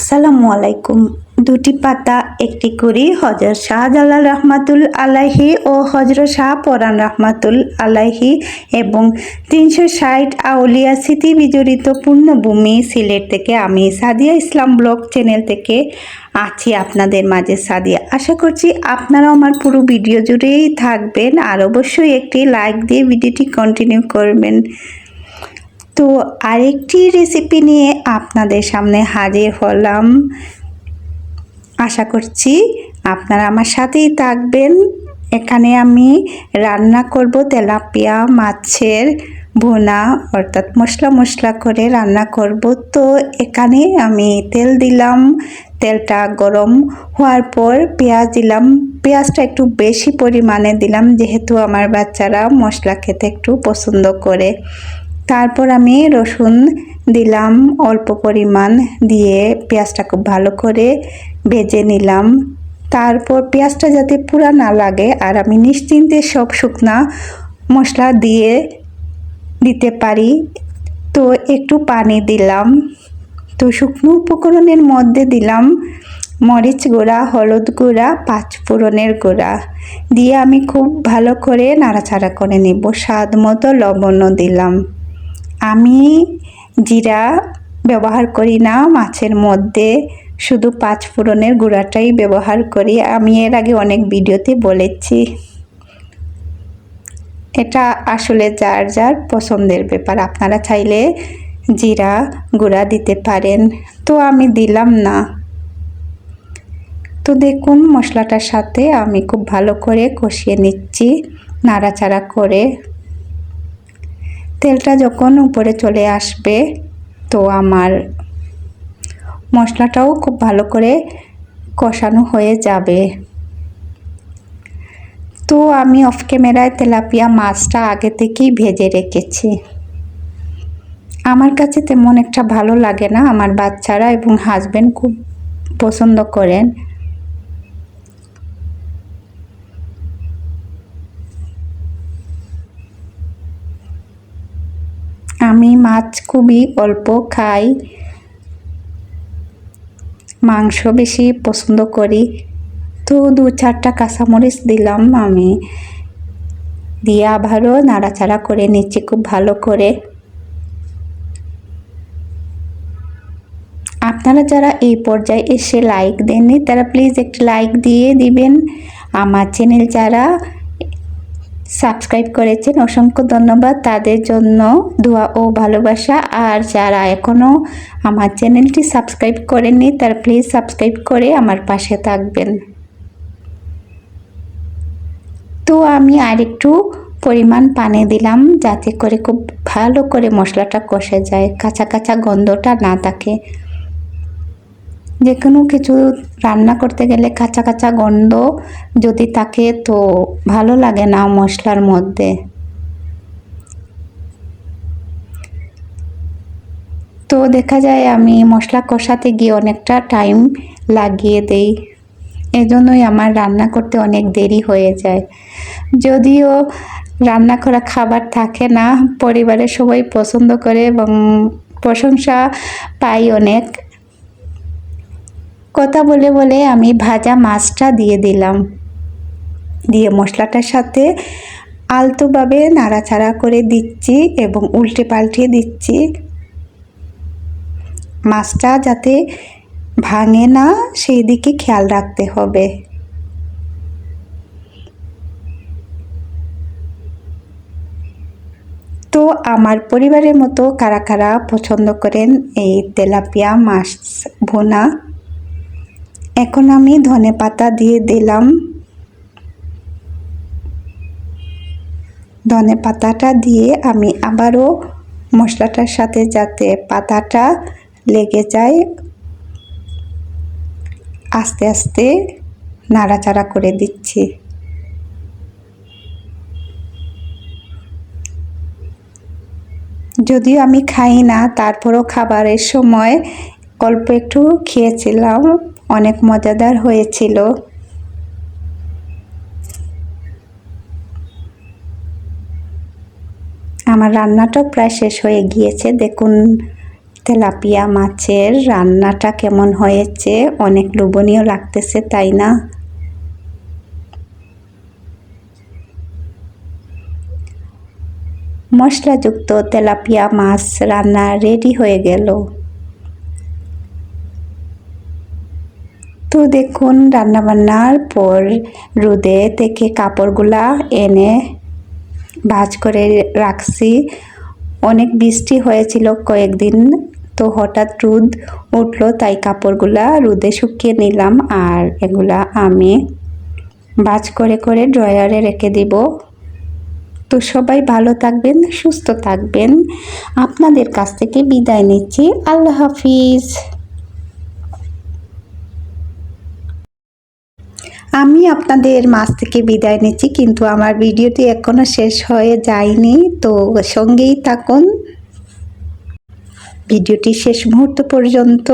আসসালামু আলাইকুম। দুটি পাতা, একটি করি হজরত শাহজালাল রহমাতুল আলাহি ও হজরত শাহ পরান রহমাতুল আলাহি এবং তিনশো ষাট আউলিয়া স্মৃতি বিজড়িত পূর্ণভূমি সিলেট থেকে আমি সাদিয়া ইসলাম ব্লগ চ্যানেল থেকে আছি আপনাদের মাঝে সাদিয়া। আশা করছি আপনারা আমার পুরো ভিডিও জুড়েই থাকবেন আর অবশ্যই একটি লাইক দিয়ে ভিডিওটি কন্টিনিউ করবেন। তো আরেকটি রেসিপি নিয়ে আপনাদের সামনে হাজির হলাম। আশা করছি আপনারা আমার সাথেই থাকবেন। এখানে আমি রান্না করব তেলাপিয়া মাছের ভুনা, অর্থাৎ মশলা মশলা করে রান্না করব। তো এখানে আমি তেল দিলাম। তেলটা গরম হওয়ার পর পেঁয়াজ দিলাম। পেঁয়াজটা একটু বেশি পরিমাণে দিলাম, যেহেতু আমার বাচ্চারা মশলা খেতে একটু পছন্দ করে। তারপর আমি রসুন দিলাম অল্প পরিমাণ দিয়ে পেঁয়াজটা খুব ভালো করে ভেজে নিলাম। তারপর পেঁয়াজটা যাতে পুরা না লাগে আর আমি নিশ্চিন্তে সব শুকনা মশলা দিয়ে দিতে পারি। তো একটু পানি দিলাম। তো শুকনো উপকরণের মধ্যে দিলাম মরিচ গুঁড়া, হলুদ গুঁড়া পাঁচফোড়নের গুঁড়া দিয়ে আমি খুব ভালো করে নাড়াচাড়া করে নেব। স্বাদ মতো লবণও দিলাম। আমি জিরা ব্যবহার করি না, মাছের মধ্যে শুধু পাঁচ ফোড়নের গুঁড়াটাই ব্যবহার করি। আমি এর আগে অনেক ভিডিওতে বলেছি। এটা আসলে যার যার পছন্দের ব্যাপার। আপনারা চাইলে জিরা গুঁড়া দিতে পারেন। তো আমি দিলাম না। তো দেখুন, মশলাটার সাথে আমি খুব ভালো করে কষিয়ে নিচ্ছি, নাড়াচাড়া করে। তেলটা যখন উপরে চলে আসবে, তো আমার মশলাটাও খুব ভালো করে কষানো হয়ে যাবে। তো আমি অফ ক্যামেরায় তেলাপিয়া মাছটা আগে থেকেই ভেজে রেখেছি। আমার কাছে তেমন একটা ভালো লাগে না। আমার বাচ্চারা এবং হাজব্যান্ড খুব পছন্দ করেন আমি মাছ খুবই অল্প খাই। মাংস বেশি পছন্দ করি। তো দু চারটা কাঁচামরিচ দিলাম আমি। দিয়ে আবারও নাড়াচাড়া করে নিচ্ছি খুব ভালো করে। আপনারা যারা এই পর্যায়ে এসে লাইক দেননি, তারা প্লিজ একটি লাইক দিয়ে দিবেন। আমার চ্যানেল যারা সাবস্ক্রাইব করেছেন। অসংখ্য ধন্যবাদ। তাদের জন্য দোয়া ও ভালোবাসা। আর যারা এখনও আমার চ্যানেলটি সাবস্ক্রাইব করেননি, তারা প্লিজ সাবস্ক্রাইব করে আমার পাশে থাকবেন। তো আমি আরেকটু পরিমাণ পানি দিলাম যাতে করে খুব ভালো করে মশলাটা কষে যায়, কাঁচা কাঁচা গন্ধটা না থাকে। যে কোনো কিছু রান্না করতে গেলে কাঁচা কাঁচা গন্ধ যদি থাকে তো ভালো লাগে না মশলার মধ্যে। তো দেখা যায় আমি মশলা কষাতে গিয়ে অনেকটা টাইম লাগিয়ে দেই। এজন্যই আমার রান্না করতে অনেক দেরি হয়ে যায়। যদিও রান্না করা খাবার থাকে না, পরিবারের সবাই পছন্দ করে এবং প্রশংসা পাই অনেক। কথা বলে বলে আমি ভাজা মাছটা দিয়ে দিলাম। দিয়ে মশলাটার সাথে আলতোভাবে নাড়াচাড়া করে দিচ্ছি এবং উল্টে পাল্টে দিচ্ছি। মাছটা যাতে ভাঙে না, সেই দিকে খেয়াল রাখতে হবে। তো আমার পরিবারের মতো কারা কারা পছন্দ করেন এই তেলাপিয়া মাছ ভোনা? এখন আমি ধনে পাতা দিয়ে দিলাম। ধনে পাতাটা দিয়ে আমি আবারও মশলাটার সাথে যাতে পাতাটা লেগে যায়, আস্তে আস্তে নাড়াচাড়া করে দিচ্ছি। যদিও আমি খাই না, তারপরও খাবারের সময় অল্প একটু খেয়েছিলাম অনেক মজাদার হয়েছিল। আমার রান্নাটাও প্রায় শেষ হয়ে গিয়েছে। দেখুন, তেলাপিয়া মাছের রান্নাটা কেমন হয়েছে। অনেক লোভনীয় লাগতেছে, তাই না? মশলাযুক্ত তেলাপিয়া মাছ রান্না রেডি হয়ে গেল। তো দেখুন, রান্নাবান্নার পর রোদে থেকে কাপড়গুলা এনে ভাজ করে রাখছি। অনেক বৃষ্টি হয়েছিল কয়েকদিন, তো হঠাৎ রোদ উঠল, তাই কাপড়গুলা রোদে শুকিয়ে নিলাম আর এগুলা আমি ভাজ করে করে ড্রয়ারে রেখে দিব। তো সবাই ভালো থাকবেন, সুস্থ থাকবেন। আপনাদের কাছ থেকে বিদায় নিচ্ছি। আল্লাহ হাফিজ। আমি আপনাদের মাছ থেকে বিদায় নিচ্ছি, কিন্তু আমার ভিডিওটি এখনও শেষ হয়ে যায়নি, তো সঙ্গেই থাকুন। ভিডিওটি শেষ মুহূর্ত পর্যন্ত